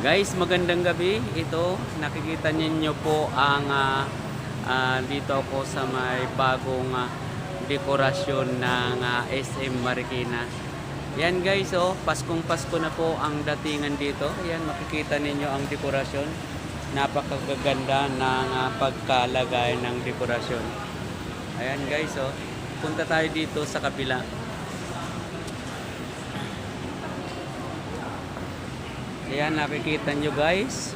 Guys, magandang gabi. Ito, nakikita ninyo po ang ah, ah, dito ako sa may bagong ah, dekorasyon ng ah, SM Marikina. Yan guys, oh, Paskong Pasko na po ang datingan dito. Yan, makikita ninyo ang dekorasyon. Napakaganda ng ah, pagkalagay ng dekorasyon. Ayan guys, oh. Punta tayo dito sa kabila. Ayan, nakikita nyo guys.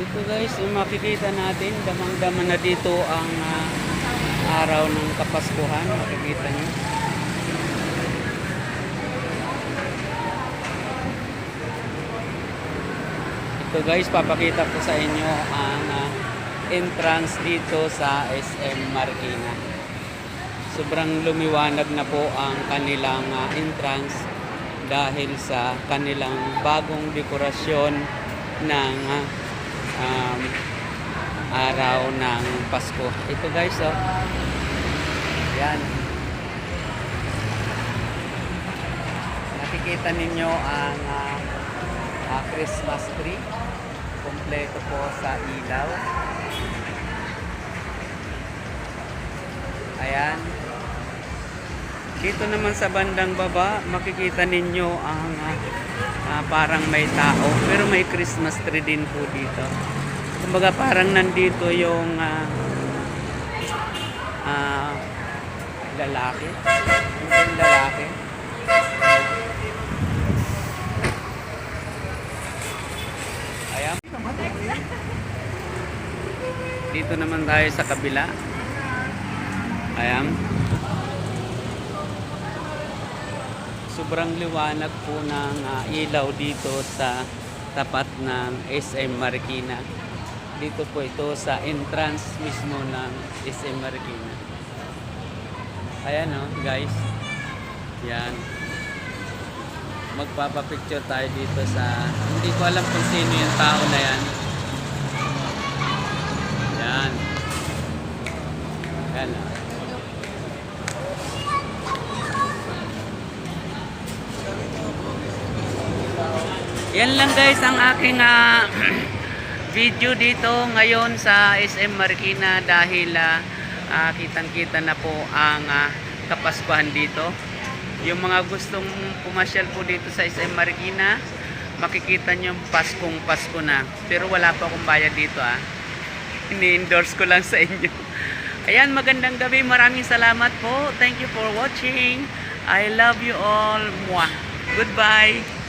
Dito guys, yung makikita natin, damang-dama na dito ang ah, araw ng Kapaskuhan. Makikita nyo. Ito guys, papakita ko sa inyo ang ah, entrance dito sa SM Marikina. Sobrang lumiwanag na po ang kanilang ah, entrance dahil sa kanilang bagong dekorasyon ng ah, um, araw ng Pasko. Ito guys, oh. Yan. Nakikita ninyo ang ah, ah, Christmas tree. Kompleto po sa ilaw. Ayan. Dito naman sa bandang baba, makikita ninyo ang ah, ah, parang may tao. Pero may Christmas tree din po dito. Kumbaga parang nandito yung ah, ah, lalaki. Yung lalaki. Ayan. Dito naman tayo sa kabila. Ayan. Sobrang liwanag po ng ah, ilaw dito sa tapat ng SM Marikina. Dito po ito sa entrance mismo ng SM Marikina. Ayan o, guys. Yan. Magpapapicture tayo dito sa... Hindi ko alam kung sino yung tao na. Yan. Yan lang guys ang aking ah, video dito ngayon sa SM Marikina dahil ah, ah, kitang-kita na po ang ah, Kapaskuhan dito. Yung mga gustong pumasyal po dito sa SM Marikina, makikita nyo Paskong Pasko na. Pero wala pa akong bayad dito ah. Ini-endorse ko lang sa inyo. Ayan, magandang gabi. Maraming salamat po. Thank you for watching. I love you all. Mwah. Goodbye.